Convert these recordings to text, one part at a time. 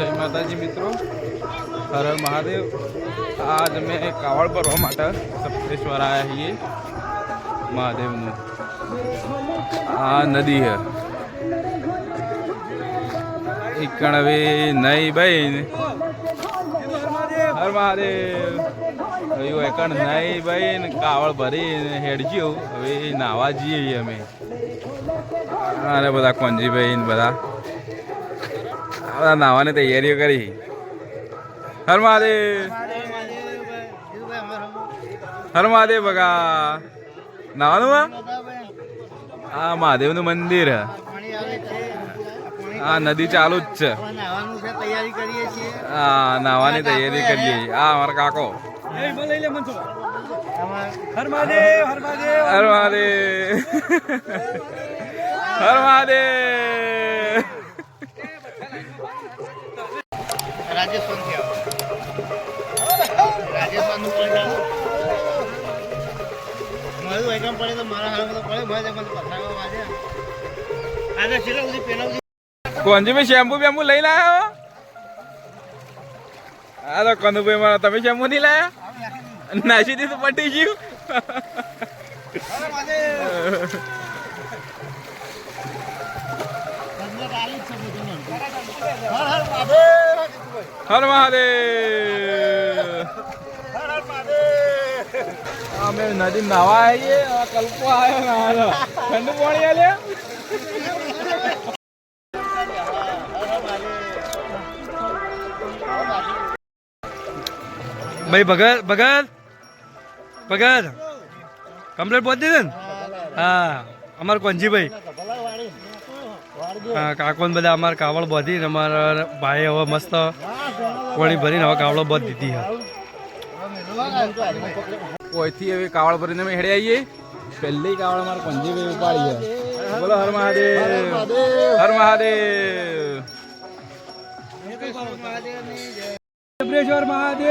જય માતાજી મિત્રો. હર મહાદેવ. આજ અમે કાવડ ભરવા માટે સપ્તેશ્વર આવ્યા છીએ. મહાદેવનું. આ નદી હે. એકણ હવે નહીં બહેન હર મહાદેવ. હવે એકણ નહીં બહેન કાવડ ભરીને હેડજ્યું હવે નાવા જઈએ અમે. અરે બધા કોંજીભાઈ બધા. બધા નાવાની તૈયારીઓ કરી. હર મહાદેવ. હર મહાદેવ બગા. નાવાનું આ? મહાદેવનું મંદિર. આ નદી ચાલુ જ છે. હા આ નાવાની તૈયારી કરીએ. આ અમારા કાકો. હર મહાદેવ. હર મહાદેવ. હર મહાદેવ. રાજસ્થાનથી રાજસ્થાન પડે મારું એકમ પડે તો મારા હાલ તો પડે મારે મને પથરાવા વાજે આજે છેલ્લા સુધી પેલા કોંજીભાઈ શેમ્પુ બેમ્પુ લઈ લાયો હા? તો કનુભાઈ મારા તમે શેમ્પુ નહીં લાયા? નાસી દીધું પટી ગયું. હર મહાદેવ. હર મહાદેવ. અમે નદી નાવા આવીએ આ કલ્પો આવ્યો ને ઠંડુ પાણી આલે? ભાઈ ભગત ભગત? ભગત? કમ્પ્લેટ પહોંચી દીધું ને? હા અમારે કોંજીભાઈ હા કાકો બધા અમારે કાવળ બાંધી ને અમારા ભાઈ હવે મસ્ત પાણી ભરીને હવે કાવળો બધ દીધી છે. કોઈથી એવી કાવળ ભરીને અમે હેડે આવીએ? પહેલી કાવળ અમારે પંજીભાઈ ઉપાડી બોલો હર મહાદેવ. હર મહાદેવ. મહાદેવ.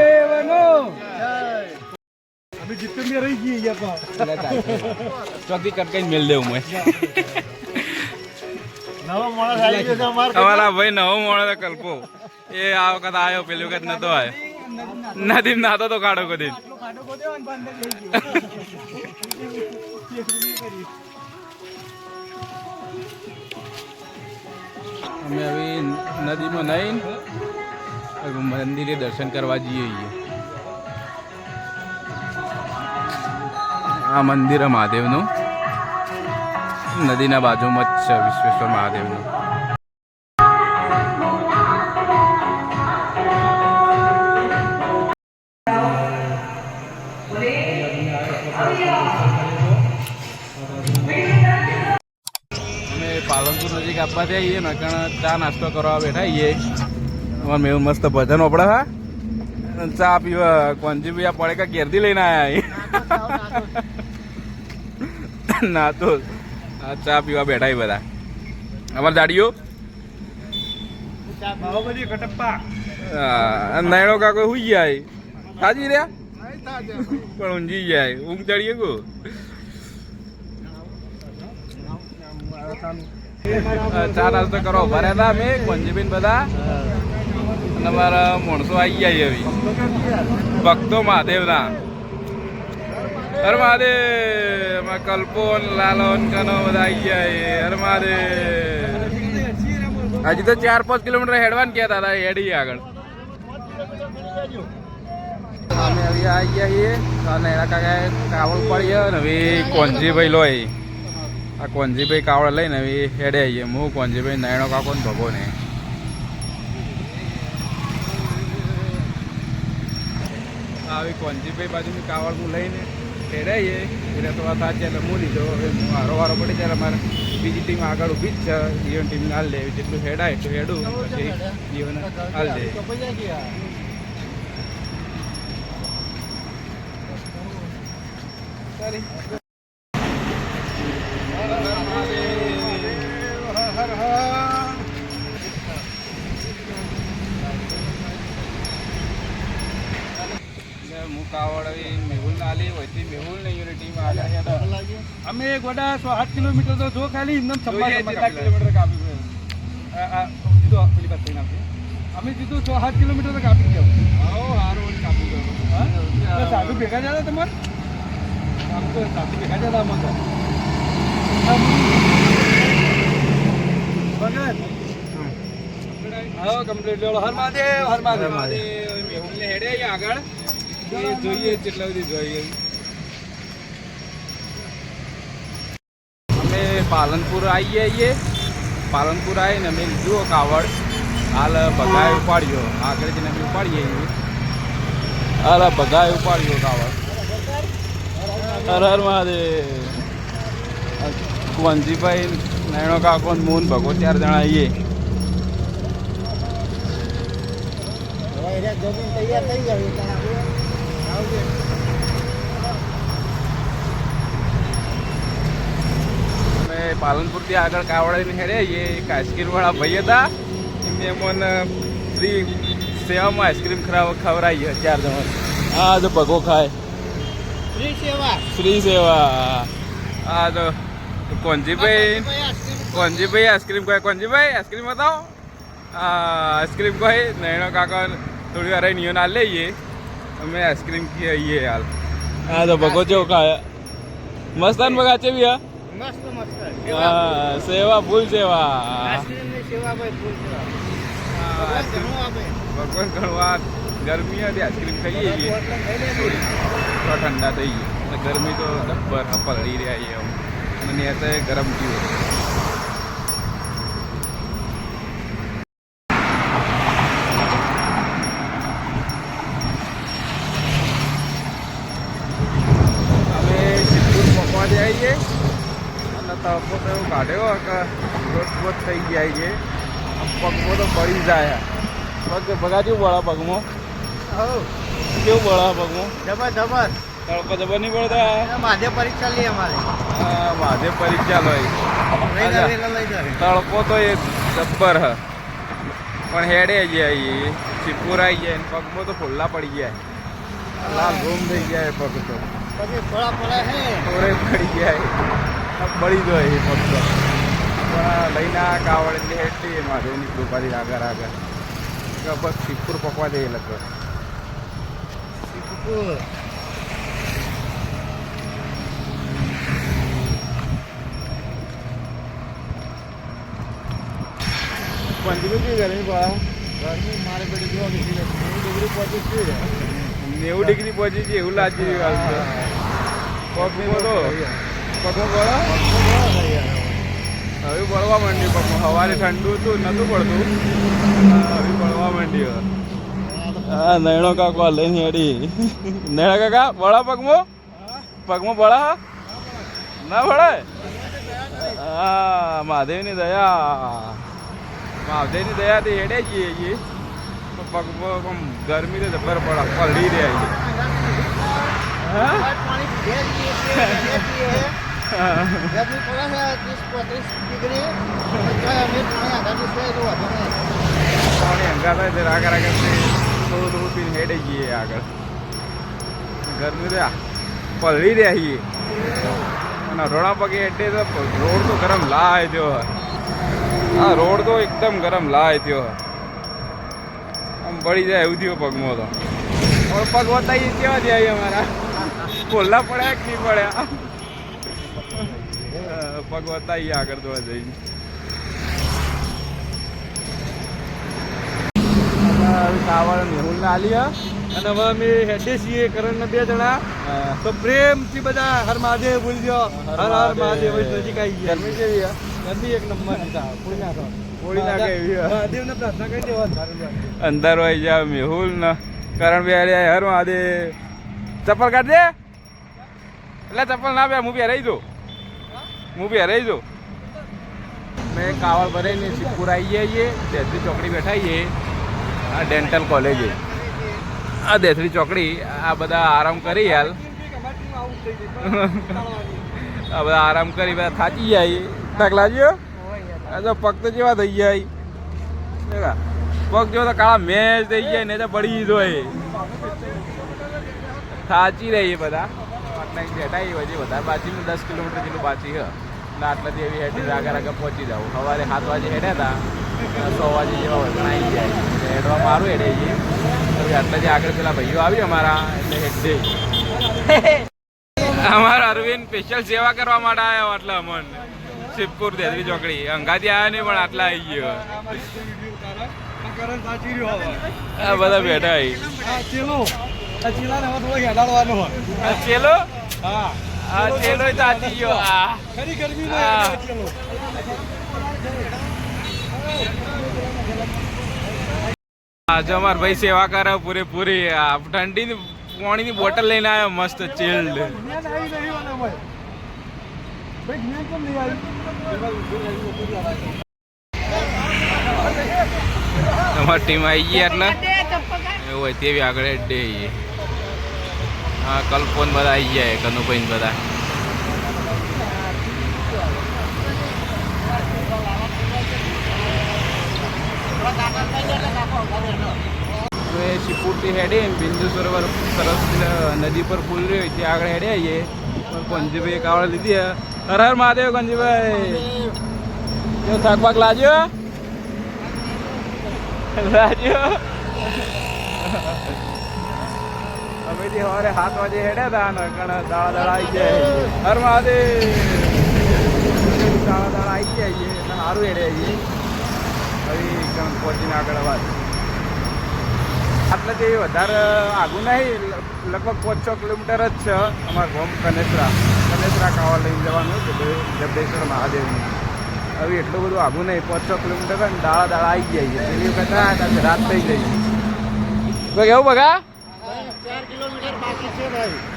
નો અમાર. અમારા ભાઈ નવો મોડો તો કલ્પો. એ આ વખત આવ્યો પેલી વખત નતો આવ્યો નદી નાતો તો કાઢો કદી. અમે હવે નદીમાં નહીં મંદિરે દર્શન કરવા જઈએ આ મંદિર મહાદેવનું. નદીના બાજુમાં જ છે વિશ્વેશ્વર મહાદેવનું. જઈએ ને કારણ ચા નાસ્તો કરવા બેઠા છીએ અમારે મેં મસ્ત ભજન ઓપડે હા ચા પીવા કોંજી ભાઈ પડે કા ઘેરથી લઈને આવ્યા ના તો ચા પીવા બેઠા બધા. અમારે દાડીઓ? બાબાજી કાકો હુઈ જાય સાજી રહ્યા? પણ ઊંઘી જાય ઊંઘ ચડીએ કો ચા નાસ્તો કરો. ભરે હતા અમે પંજીબીન બધા. અને મારા માણસો આવી ગયા હવે ભક્તો મહાદેવના. હર મહાદેવ. અમારા કલ્પો લાલો કનો બધા આવી ગયા. હર મહાદેવ. હજી તો ચાર પાંચ કિલોમીટર હેડવાન કહેતા હતા હેડી આગળ. અમે હવે આવી ગયા છીએ અને એના કાકા કાવડ પડી ને હવે કોંજીભાઈ લોય આ કોનજીભાઈ કાવડ લઈને એ હેડે આવીએ. હું કોનજીભાઈ નાયણો કાકો ને ભગો ને. આવી કોનજીભાઈ બાજુની કાવડનું લઈને હેડે આવીએ. એટલે તો વાત સાચી એટલે હું લીધો. હવે હું હારો વારો પડે ત્યારે અમારે બીજી ટીમ આગળ ઊભી જ છે. જીવન ટીમ હાલ દે જેટલું હેડાય એટલું હેડું. પછી જીવન હાલ દે મુકાવડ મેહુલ નાલી હોયથી મેહુલ ને યુનિટી આગળ અમે એક વડા સો આઠ કિલોમીટર તો જો ખાલી એમને છપ્પા કિલોમીટર કાપી સીધો પેલી વાત થઈને અમે કીધું સો સાત કિલોમીટર તો કાપી ગયો સાધુ ભેગા જતા તમારે? આમ તો સાધુ ભેગા જતા અમે તો. ભગત. હા. કમ્પ્લીટ હર મહાદેવ. હર મહાદેવ. મેહુલને હેડે અહીંયા આગળ. એ જોઈએ કેટલા બધી જોઈએ. અમે પાલનપુર આવીએ છીએ. પાલનપુર આવીને અમે લીધું કાવડ હાલ બગાએ ઉપાડ્યો. આગળ જઈને અમે ઉપાડીએ છીએ. હાલ બગાએ ઉપાડ્યો કાવડ હર હર મહાદેવ. કુંવનજીભાઈ નૈણો કાકો ને મોહન ભગો ચાર જણા આવીએ તૈયાર થઈ પાલનપુરથી આગળ કાવડાઈને હેડે એ એક આઈસ્ક્રીમવાળા ભાઈ હતા. એમને મને ફ્રી સેવામાં આઈસ્ક્રીમ ખરાબ ખવડાવી ચાર જણા આ તો ભગો ખાય. ફ્રી સેવા. ફ્રી સેવા. આ તો કોંજીભાઈ ભાઈ આઈસ્ક્રીમ આઈસ્ક્રીમ કહે કોંજીભાઈ આઈસ્ક્રીમ બતાવો. આઈસ્ક્રીમ કહે નૈણો કાકા થોડી વાર નિયો ના લઈએ અમે આઈસ્ક્રીમ કહીએ યાર આ તો ભગો જેવો મસ્ત મસ્તાન બગા ચેવી હા મસ્ત મસ્ત હા, સેવા ફૂલ સેવા આઈસ્ક્રીમની સેવા ભાઈ ફૂલ સેવા ભગવાન ઘણવા ગરમી હતી આઈસ્ક્રીમ ખાઈએ છીએ તો ઠંડા થઈ ગઈ ગરમી તો ડબ્બર હપલ રહી રહ્યા છે અને અત્યારે ગરમ થયું અમે સિદ્ધપુર છે અને તડકો તો એવું કાઢ્યો કે રોજ થઈ જાય છે. પગમાં તો પડી જાય. પગ ભગા જેવું બળા પગમાં. કેવું બળા પગમાં? જબર જબર. તડકો જબર નહીં પડતા? માધે પરીક્ષા લઈએ અમારે. હા માધે પરીક્ષા લઈ. તડકો તો એ જબ્બર હ. પણ હેડે જાય આવી જાય ને પગમાં તો ખુલ્લા પડી જાય લાલ ઘૂમ થઈ જાય પગ તો. પછી થોડા પડે હે. થોડે પડી ગયા બળી જાય એ ફક્ત પણ લઈને આ કાવડ એટલે હેઠી મહાદેવની કૃપાથી આગળ આગળ. બસ સિદ્ધપુર પકવા દે લગભગ. સિદ્ધપુર પંચમી ગરમી પડે ગરમી મારે પેલી લે ડિગ્રી પહોંચી છે. નેવું ડિગ્રી પહોંચી છે, એવું લાગી રહ્યું હાલ તો. પગ બોલો પગમાં હવે બળવા માંડ્યું પગમાં. સવારે ઠંડુ હતું નતું પડતું. હવે બળવા માંડ્યું. હા નૈણો કાકો લઈને હેડી. નૈણા કાકા, બળા પગમાં? પગમાં બળા? ના ભળાય હા, મહાદેવની દયા. મહાદેવની દયાથી હેડે જઈએ છીએ તો પગ ગરમી તો જબર પડે પલડી રહ્યા પાણી હંગા થાય તે રાગ રાગ થોડું આગળ. ગરમી તો પલળી રહ્યા અને રોડા પગે એટલે રોડ તો ગરમ લાય થયો રોડ તો એકદમ ગરમ લાય થયો આમ બળી જાય એવું થયું પગમાં તો. પગ વતાઈ કેવા જાય અમારા. ખોલ્લા પડ્યા કે નહીં પડ્યા પગ વતાઈએ આગળ જોવા જઈને. કાવડ મેહુલ ના આલી અને હવે અમે હેડે છીએ કરણ બે જણા. તો પ્રેમથી બધા હર મહાદેવ બોલજો. હર હર મહાદેવ. નજીક આવી ગયા. ગરમી કેવી ગરમી એક નંબરની અંદર હોય જાવ મેહુલ ને. કરણ બે હર મહાદેવ. ચપ્પલ કાઢ દે એટલે ચપ્પલ ના બે હું બે રહી દઉં હું બે રહી દઉં મેં કાવળ ભરાઈને સિદ્ધપુર આવી જઈએ છીએ. દેસરી ચોકડી બેઠા છીએ. આ ડેન્ટલ કોલેજે આ દેસરી ચોકડી આ બધા આરામ કરી હાલ. આ બધા આરામ કરી બધા થાચી જાય થાક લાગ્યો? આ તો પગ તો જેવા થઈ જાય. પગ જો તો કાળા મેચ થઈ જાય ને તો પડી ગયો એ સાચી રહી બધા. આટલા બેઠા એ હજી વધારે બાજી દસ કિલોમીટર જેટલું પાછી છે. એટલે આટલાથી એવી હેડી આગળ આગળ પહોંચી જાવ સવારે સાત વાગે હેડ્યા હતા સો વાગે જેવા વજન આવી જાય. હેડવા મારું હેડે હવે આટલાથી આગળ પેલા ભાઈઓ આવી અમારા એટલે હેડે. અમારા અરવિંદ સ્પેશિયલ સેવા કરવા માટે આવ્યો એટલે અમન. શિવપુર દેવી ચોકડી. અંગાથી આવ્યા નહીં, પણ આટલા આવી ગયો. બધા બેઠા આવી ચેલો? હા ચેલો તાજી ગયો. આ. આ. આજે અમાર ભાઈ સેવા કરે પૂરેપૂરી. ઠંડીની પાણીની બોટલ લઈને આવ્યો, મસ્ત ચિલ્ડ અમારી ટીમ આવી ગઈ એટલે એવું હોય તેવી આગળ ડે હા, કલ્પોન બધા આવી જાય કનુભાઈ બધા. હવે શિવપુરથી હેડી, બિંદુ સરોવર સરસ નદી પર ફૂલ રહ્યો, ત્યાં આગળ હેડે આવીએ. કંજીભાઈ કાવડ લીધી હર હર મહાદેવ ગંજીભાઈ. જો થાક પાક લાગ્યો? લાગ્યો? અમે જે સવારે સાત વાગે હેડ્યા હતા ને કણ દાડા આવી જાય. હર મહાદેવ. દાડા દાડા આવી જાય એટલે સારું હેડે હવે કણ પહોંચીને આગળ વાત. આટલે જે વધારે આગું નહીં. લગભગ પાંચ છ કિલોમીટર જ છે અમારું ગોમ કનેસરા. કનેસરા ખાવા લઈને જવાનું જબે- જબડેશ્વર મહાદેવનું. હવે એટલું બધું આગું નહીં પાંચ છ કિલોમીટર ને દાડા દાડા આવી જાય છે. પેલી વખત ના હતા રાત થઈ ગઈ તો કેવું બગા ચાર કિલોમીટર બાકી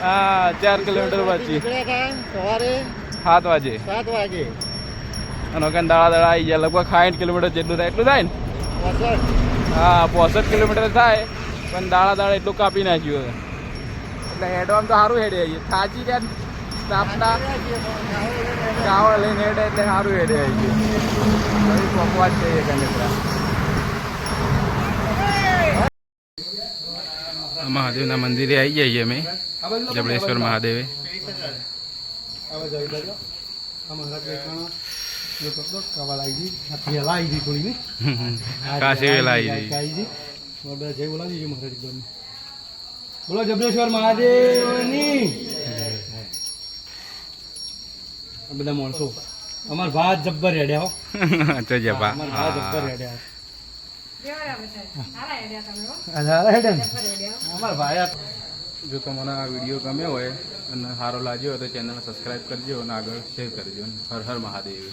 હા ચાર કિલોમીટર પછી સવારે સાત વાગે. સાત વાગે. અને વખત દાળા દાડા આવી જાય. લગભગ સાઠ કિલોમીટર જેટલું થાય એટલું થાય ને? હા પોસઠ કિલોમીટર થાય પણ દાળા દાડા એટલું કાપી નાખ્યું એટલે હેડવામાં તો સારું હેડે. થાચી ગયા સ્ટાફના ચાવળ લઈને હેડે એટલે સારું હેડે આવીએ હવે પકવાજ છે એ કનેસરા મહાદેવના મંદિરે આવી જઈએ અમે જબડેશ્વર મહાદેવે. કાશી વેલા આવી જઈ બોલો જબરેશ્વર મહાદેવની. આ બધા માણસો. અમાર ભાત જબ્બર હેડ્યા હો. તો જપા અમાર ભાત જબ્બર હેડ્યા જો તમને આ વીડિયો ગમ્યો હોય અને સારો લાગ્યો હોય તો ચેનલ સબસ્ક્રાઈબ કરજો અને આગળ શેર કરજો હર હર મહાદેવ.